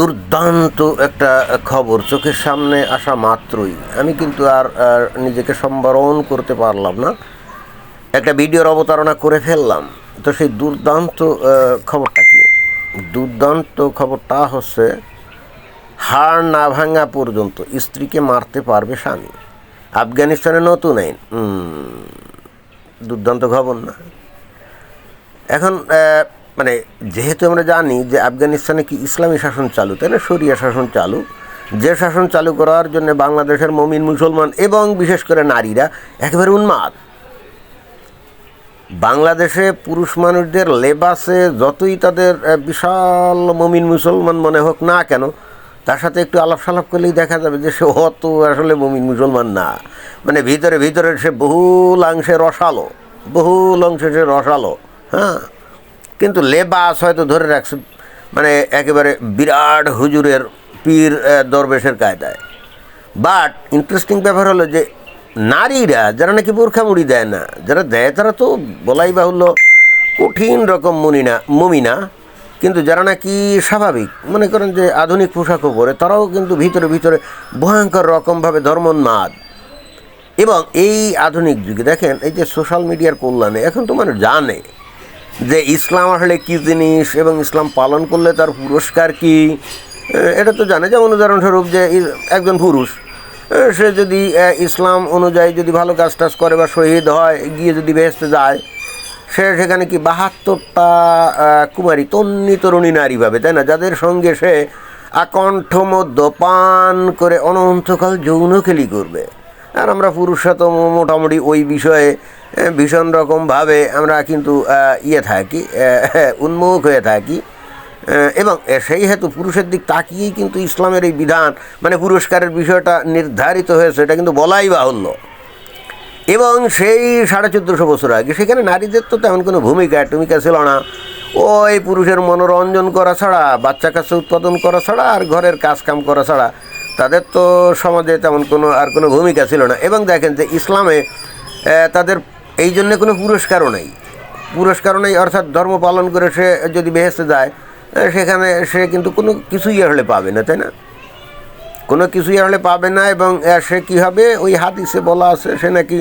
দুর্দান্ত একটা খবর, চোখের সামনে আসা মাত্রই। আমি কিন্তু আর নিজেকে সম্বরণ করতে পারলাম না। একটা ভিডিওর অবতারণা করে ফেললাম। তো সেই দুর্দান্ত খবরটা কি? দুর্দান্ত খবরটা হচ্ছে হাড় না ভাঙা পর্যন্ত স্ত্রীকে মারতে পারবে স্বামী। আফগানিস্তানে নতুন আইন। দুর্দান্ত খবর না। এখন মানে যেহেতু আমরা জানি যে আফগানিস্তানে কি ইসলামী শাসন চালু, তাই না? শরিয়া শাসন চালু। যে শাসন চালু করার জন্য বাংলাদেশের মমিন মুসলমান এবং বিশেষ করে নারীরা একেবারে উন্মাদ। বাংলাদেশে পুরুষ মানুষদের লেবাসে যতই তাদের বিশাল মমিন মুসলমান মনে হোক না কেন, তার সাথে একটু আলাপ সালাপ করলেই দেখা যাবে যে সে অত আসলে মমিন মুসলমান না। মানে ভিতরে ভিতরে সে বহুল অংশে রসালো, বহুল অংশে সে রসালো হ্যাঁ? কিন্তু লেবাস হয়তো ধরে রাখছে মানে একেবারে বিরাট হুজুরের পীর দরবেশের কায়দায়। বাট ইন্টারেস্টিং ব্যাপার হলো যে নারীরা যারা নাকি বোরখা মুড়ি দেয় না, যারা দেয় তারা তো বলাই বাহুল্য কঠিন রকম মুনিনা মমিনা কিন্তু যারা নাকি স্বাভাবিক, মনে করেন যে আধুনিক পোশাকও পরে, তারাও কিন্তু ভিতরে ভিতরে ভয়ঙ্কর রকমভাবে ধর্মোন্মাদ। এবং এই আধুনিক যুগে দেখেন, এই যে সোশ্যাল মিডিয়ার কল্যাণে, এখন তো মানুষ জানে। যে ইসলাম আসলে কী জিনিস এবং ইসলাম পালন করলে তার পুরস্কার কি? এটা তো জানে। যেমন উদাহরণস্বরূপ যে একজন পুরুষ সে যদি ইসলাম অনুযায়ী যদি ভালো কাজ টাজ করে বা শহীদ হয়, গিয়ে যদি বেহেস্তে যায়, সে সেখানে কি বাহাত্তরটা কুমারী তন্নি তরুণী নারী পাবে, তাই না? যাদের সঙ্গে সে আকণ্ঠ মধ্য পান করে অনন্তকাল যৌন খেলি করবে। আর আমরা পুরুষরা তো মোটামুটি ওই বিষয়ে ভীষণ রকমভাবে আমরা কিন্তু ইয়ে থাকি উন্মুখ হয়ে থাকি। এবং সেই হেতু পুরুষের দিক তাকিয়েই কিন্তু ইসলামের এই বিধান মানে পুরস্কারের বিষয়টা নির্ধারিত হয়েছে এটা কিন্তু বলাই বাহুল্য। এবং সেই সাড়ে চোদ্দোশো বছর আগে, সেখানে নারীদের তো তেমন কোনো ভূমিকা টুমিকা ছিল না। ওই পুরুষের মনোরঞ্জন করা ছাড়া, বাচ্চা কাছে উৎপাদন করা ছাড়া, আর ঘরের কাজ কাম করা ছাড়া তাদের তো সমাজে তেমন কোনো আর কোনো ভূমিকা ছিল না। এবং দেখেন যে ইসলামে তাদের এই জন্যে কোনো পুরস্কারও নেই। পুরস্কারও নেই, অর্থাৎ ধর্ম পালন করে সে যদি বেহেস্তে যায় সেখানে সে কিন্তু কোনো কিছুই আসলে পাবে না, তাই না? কোনো কিছুই আসলে পাবে না এবং সে কী হবে? ওই হাদিসে বলা আছে, সে নাকি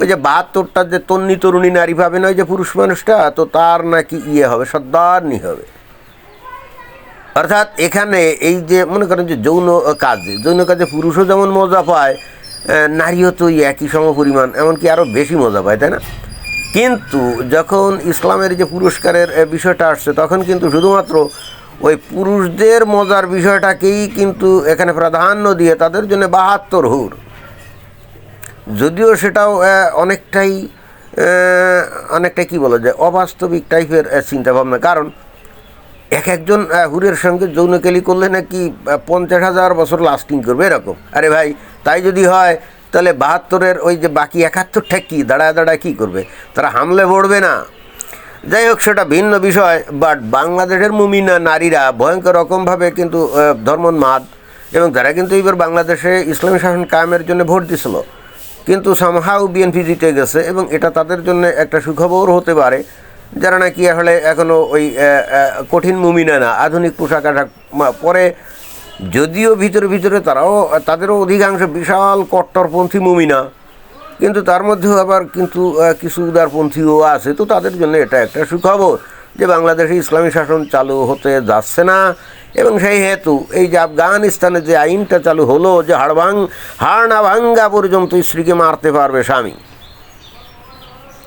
ওই যে বাহাত্তরটা যে তন্নি তরুণী নারী পাবে না, ওই যে পুরুষ মানুষটা, তো তার নাকি ইয়ে হবে, সর্দারনি হবে। অর্থাৎ এখানে এই যে, মনে করেন যে যৌন কাজে যৌন কাজে পুরুষও যেমন মজা পায় নারীও তো একই সম পরিমাণ, এমনকি আরও বেশি মজা পায়, তাই না? কিন্তু যখন ইসলামের যে পুরস্কারের বিষয়টা আসছে, তখন কিন্তু শুধুমাত্র ওই পুরুষদের মজার বিষয়টাকেই কিন্তু এখানে প্রাধান্য দিয়ে তাদের জন্য বাহাত্তর হুর। যদিও সেটাও অনেকটাই অনেকটাই কী বলা যায়, অবাস্তবিক টাইপের চিন্তাভাবনা। কারণ এক একজন হুরের সঙ্গে যৌনকেলি করলে নাকি পঞ্চাশ হাজার বছর লাস্টিং করবে এরকম? আরে ভাই, তাই যদি হয়, তাহলে বাহাত্তরের ওই যে বাকি একাত্তরটা কী? দাঁড়ায় দাঁড়ায় কী করবে? তারা হামলে পড়বে না। যাই হোক, সেটা ভিন্ন বিষয় বাট বাংলাদেশের মুমিনা নারীরা ভয়ঙ্কর রকমভাবে কিন্তু ধর্মোন্মাদ, এবং তারা কিন্তু এবার বাংলাদেশে ইসলামী শাসন কায়েমের জন্য ভোট দিছিল। কিন্তু সামহাউ বিএনপি জিতে গেছে, এবং এটা তাদের জন্য একটা সুখবর হতে পারে। যারা নাকি আসলে এখনও ওই কঠিন মুমিনা না, আধুনিক পোশাক আশাক পরে যদিও ভিতরে ভিতরে তারাও, তাদেরও অধিকাংশ বিশাল কট্টরপন্থী মুমিনা, কিন্তু তার মধ্যেও আবার কিন্তু কিছু উদারপন্থীও আছে, তো তাদের জন্য এটা একটা সুখবর যে বাংলাদেশে ইসলামী শাসন চালু হতে যাচ্ছে না, এবং সেই হেতু এই যে আফগানিস্তানে যে আইনটা চালু হলো যে হাড়ভাং হাড় না ভাঙ্গা পর্যন্ত স্ত্রীকে মারতে পারবে স্বামী।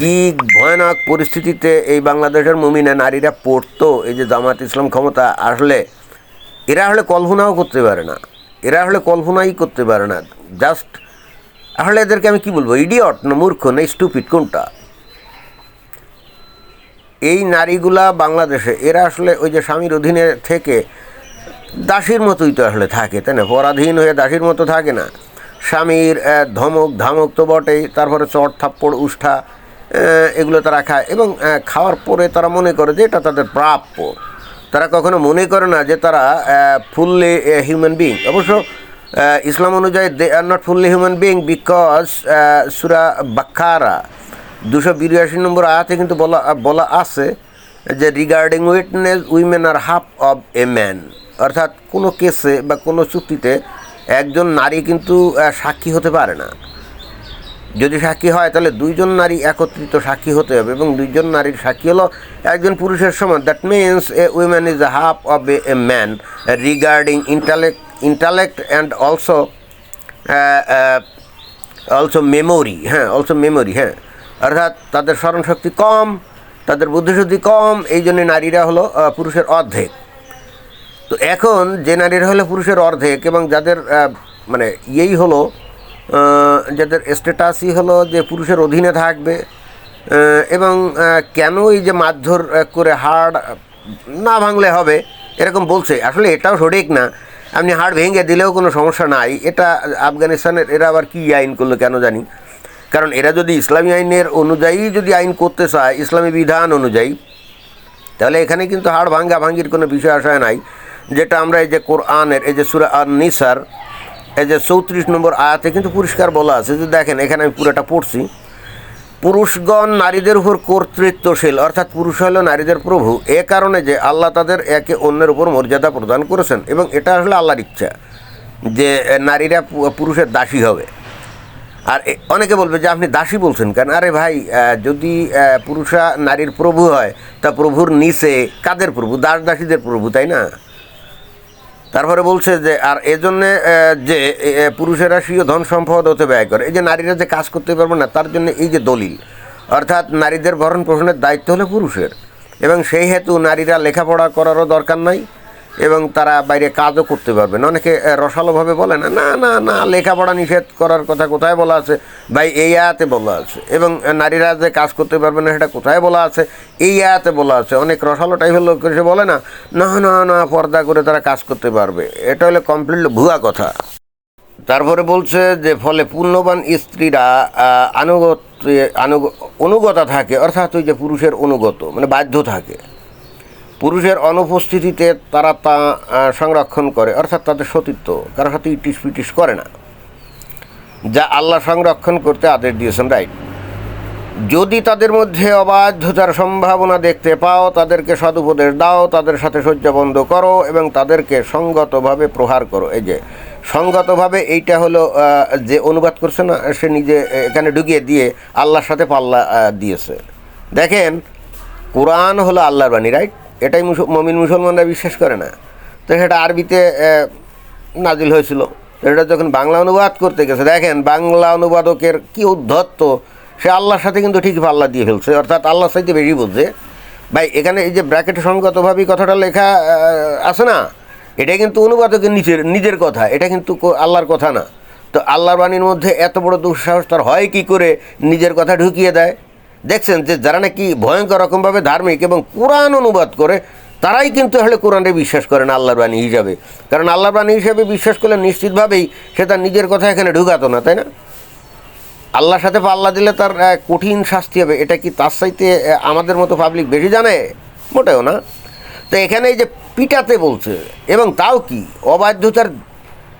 কি ভয়ানক পরিস্থিতিতে এই বাংলাদেশের মুমিনা নারীরা পড়তো, এই যে জামাত ইসলাম ক্ষমতা আসলে এরা হলে কল্পনাও করতে পারে না। এরা হলে কল্পনাই করতে পারে না। জাস্ট আসলে এদেরকে আমি কি বলব ইডিয়ট না মূর্খ না স্টুপিড কোনটা? এই নারীগুলা বাংলাদেশে, এরা আসলে ওই যে স্বামীর অধীনে থেকে দাসীর মতোই তো আসলে থাকে, তাই না? পরাধীন হয়ে দাসীর মতো থাকে না। স্বামীর ধমক, ধামক তো বটেই, তারপরে চট থাপ্পড়, উষ্ঠা এগুলো তারা খায়। এবং খাওয়ার পরে তারা মনে করে যে এটা তাদের প্রাপ্য। তারা কখনো মনে করে না যে তারা ফুললি হিউম্যান বিং অবশ্য ইসলাম অনুযায়ী they are not fully human being because সুরা বাক্কারা দুশো বিরাশি নম্বর আয়াতে কিন্তু বলা বলা আছে যে regarding witness women are half of a man অর্থাৎ কোনো কেসে বা কোনো চুক্তিতে একজন নারী কিন্তু সাক্ষী হতে পারে না। যদি সাক্ষী হয়, তাহলে দুইজন নারী একত্রিত সাক্ষী হতে হবে এবং দুইজন নারীর সাক্ষী হলো একজন পুরুষের সমান। That means a woman is half of a man regarding intellect intellect and also also memory হ্যাঁ অলসো মেমোরি হ্যাঁ। অর্থাৎ তাদের স্মরণশক্তি কম, তাদের বুদ্ধিশুদ্ধি কম, এই জন্যে নারীরা হলো পুরুষের অর্ধেক। তো এখন যে নারীরা হলো পুরুষের অর্ধেক এবং যাদের মানে ইয়েই হলো যাদের স্ট্যাটাসই হলো যে পুরুষের অধীনে থাকবে এবং কেন এই যে মারধর করে হাড় না ভাঙলে হবে, এরকম বলছে। আসলে এটাও সঠিক না। আপনি হাড় ভেঙে দিলেও কোনো সমস্যা নাই। এটা আফগানিস্তানের, এরা আবার কী আইন করল কেন জানি। কারণ এরা যদি ইসলামী আইনের অনুযায়ী যদি আইন করতে চায়, ইসলামী বিধান অনুযায়ী, তাহলে এখানে কিন্তু হাড় ভাঙ্গা ভাঙ্গির কোনো বিষয় আশয় নাই। যেটা আমরা এই যে কোরআনের, এই যে সুরা আর নিসার এই যে চৌত্রিশ নম্বর আয়াতে কিন্তু পরিষ্কার বলা আছে যে দেখেন, এখানে আমি পুরোটা পড়ছি। পুরুষগণ নারীদের উপর কর্তৃত্বশীল, অর্থাৎ পুরুষ হলো নারীদের প্রভু, এ কারণে যে আল্লাহ তাদের একে অন্যের উপর মর্যাদা প্রদান করেছেন এবং এটা আসলে আল্লাহর ইচ্ছা যে নারীরা পুরুষের দাসী হবে। আর অনেকে বলবে যে আপনি দাসী বলছেন কেন? আরে ভাই যদি পুরুষা নারীর প্রভু হয়, তা প্রভুর নিচে কাদের প্রভু? দাস দাসীদের প্রভু, তাই না? তারপরে বলছে যে, আর এজন্য যে পুরুষেরা স্বীয় ধন সম্পদ হতে ব্যয় করে। এই যে নারীরা যে কাজ করতে পারবে না, তার জন্য এই যে দলিল, অর্থাৎ নারীদের ভরণ পোষণের দায়িত্ব হলো পুরুষের। এবং সেই হেতু নারীরা লেখাপড়া করারও দরকার নাই। এবং তারা বাইরে কাজও করতে পারবে না। অনেকে রসালোভাবে বলে না না না না, লেখাপড়া নিষেধ করার কথা কোথায় বলা আছে? ভাই, এই আয়াতে বলা আছে। এবং নারীরা যে কাজ করতে পারবে না, সেটা কোথায় বলা আছে? এই আয়াতে বলা আছে। অনেক রসালো টাইপের লোক এসে বলে না না না না, পর্দা করে তারা কাজ করতে পারবে। এটা হলো কমপ্লিট ভুয়া কথা। তারপরে বলছে যে, ফলে পূর্ণবান স্ত্রীরা আনুগত আনুগ, অনুগতা থাকে। অর্থাৎ ওই যে পুরুষের অনুগত মানে বাধ্য থাকে। পুরুষের অনুপস্থিতিতে তারা তা সংরক্ষণ করে, অর্থাৎ তাদের সতীত্ব। কারোর সাথে ইটিস পিটিস করে না। যা আল্লাহ সংরক্ষণ করতে আদেশ দিয়েছেন রাইট যদি তাদের মধ্যে অবাধ্যতার সম্ভাবনা দেখতে পাও, তাদেরকে সদুপদেশ দাও, তাদের সাথে শয্যা বন্ধ করো এবং তাদেরকে সঙ্গতভাবে প্রহার করো। এই যে, সঙ্গতভাবে এইটা হলো যে অনুবাদ করছে না, সে নিজে এখানে ঢুকিয়ে দিয়ে আল্লাহর সাথে পাল্লা দিয়েছে। দেখেন, কোরআন হলো আল্লাহর বাণী রাইট এটাই মমিন মুসলমানরা বিশ্বাস করে না। তো সেটা আরবিতে নাজিল হয়েছিল। এটা যখন বাংলা অনুবাদ করতে গেছে, দেখেন বাংলা অনুবাদকের কি উদ্ধত্ত, সে আল্লাহর সাথে কিন্তু ঠিক পাল্লা দিয়ে ফেলছে। অর্থাৎ আল্লাহর সাথে বেশি বুঝছে ভাই, এখানে এই যে ব্র্যাকেট সঙ্গতভাবেই কথাটা লেখা আছে না? এটা কিন্তু অনুবাদকের নিজের নিজের কথা। এটা কিন্তু আল্লাহর কথা না। তো আল্লাহর বাণীর মধ্যে এত বড় দুঃসাহস তার হয় কি করে? নিজের কথা ঢুকিয়ে দেয়। দেখছেন যে যারা নাকি ভয়ঙ্কর রকমভাবে ধার্মিক এবং কোরআন অনুবাদ করে, তারাই কিন্তু আসলে কোরআনে বিশ্বাস করে না, আল্লাহর বাণী হিসাবে। কারণ আল্লাহর বাণী হিসাবে বিশ্বাস করলে নিশ্চিতভাবেই সে তার নিজের কথা এখানে ঢুকাতো না, তাই না? আল্লাহর সাথে পাল্লা দিলে তার কঠিন শাস্তি হবে। এটা কি তার চাইতে আমাদের মতো পাবলিক বেশি জানে? মোটেও না। তো এখানে এই যে পিটাতে বলছে, এবং তাও কি? অবাধ্যতার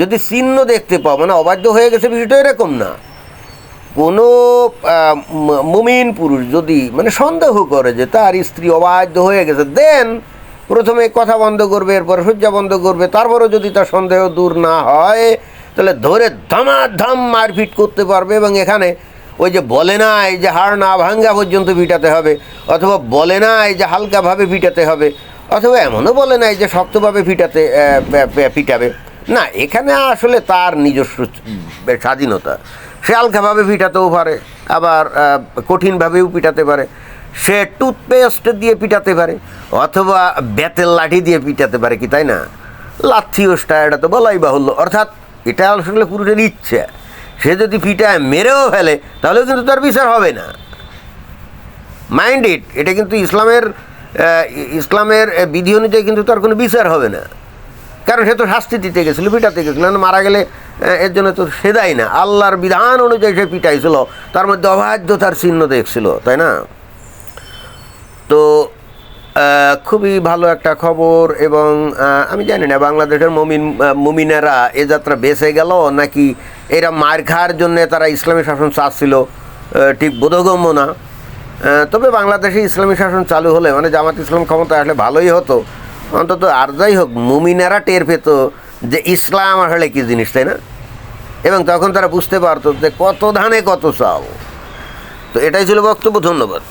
যদি চিহ্ন দেখতে পাও মানে অবাধ্য হয়ে গেছে বিষয়টা এরকম না। কোনো মুমিন পুরুষ যদি মানে সন্দেহ করে যে তার স্ত্রী অবাধ্য হয়ে গেছে দেন প্রথমে কথা বন্ধ করবে, এরপর শয্যা বন্ধ করবে, তারপরেও যদি তার সন্দেহ দূর না হয়, তাহলে ধরে ধামাধাম মারপিট করতে পারবে এবং এখানে ওই যে বলে না এই যে হাড় না ভাঙ্গা পর্যন্ত পিটাতে হবে, অথবা বলে না এই যে হালকাভাবে পিটাতে হবে, অথবা এমনও বলে না এই যে শক্তভাবে পিটাতে পিটাবে। না, এখানে আসলে তার নিজস্ব স্বাধীনতা। সে হালকাভাবে পিটাতেও পারে, আবার কঠিনভাবেও পিটাতে পারে। সে টুথপেস্ট দিয়ে পিটাতে পারে, অথবা বেতের লাঠি দিয়ে পিটাতে পারে কি, তাই না? লাথি ওষ্টা এটা তো বলাই বাহুল্য। অর্থাৎ, এটা আসলে পুরুষের ইচ্ছা। সে যদি পিটায়, মেরেও ফেলে, তাহলেও কিন্তু তার বিচার হবে না। মাইন্ড ইট এটা কিন্তু ইসলামের ইসলামের বিধি অনুযায়ী কিন্তু তার কোনো বিচার হবে না। কারণ সে তো শাস্তি দিতে গেছিল, পিটাতে গেছিল মারা গেলে এর জন্য তো সেদাই না। আল্লাহর বিধান অনুযায়ী সে পিটাইছিল। তার মধ্যে অবাধ্যতার চিহ্ন দেখছিল, তাই না? তো খুবই ভালো একটা খবর এবং আমি জানি না, বাংলাদেশের মমিন মুমিনেরা এ যাত্রা বেঁচে গেল নাকি এরা মার খাওয়ার জন্য তারা ইসলামী শাসন চাচ্ছিল? ঠিক বোধগম্য না। তবে বাংলাদেশে ইসলামী শাসন চালু হলে মানে জামাত ইসলাম ক্ষমতা আসলে ভালোই হতো। অন্তত আর যাই হোক, মুমিনারা টের পেত যে ইসলাম আসলে কি জিনিস, তাই না? এবং তখন তারা বুঝতে পারত যে কত ধানে কত চাও তো এটাই ছিল বক্তব্য, ধন্যবাদ।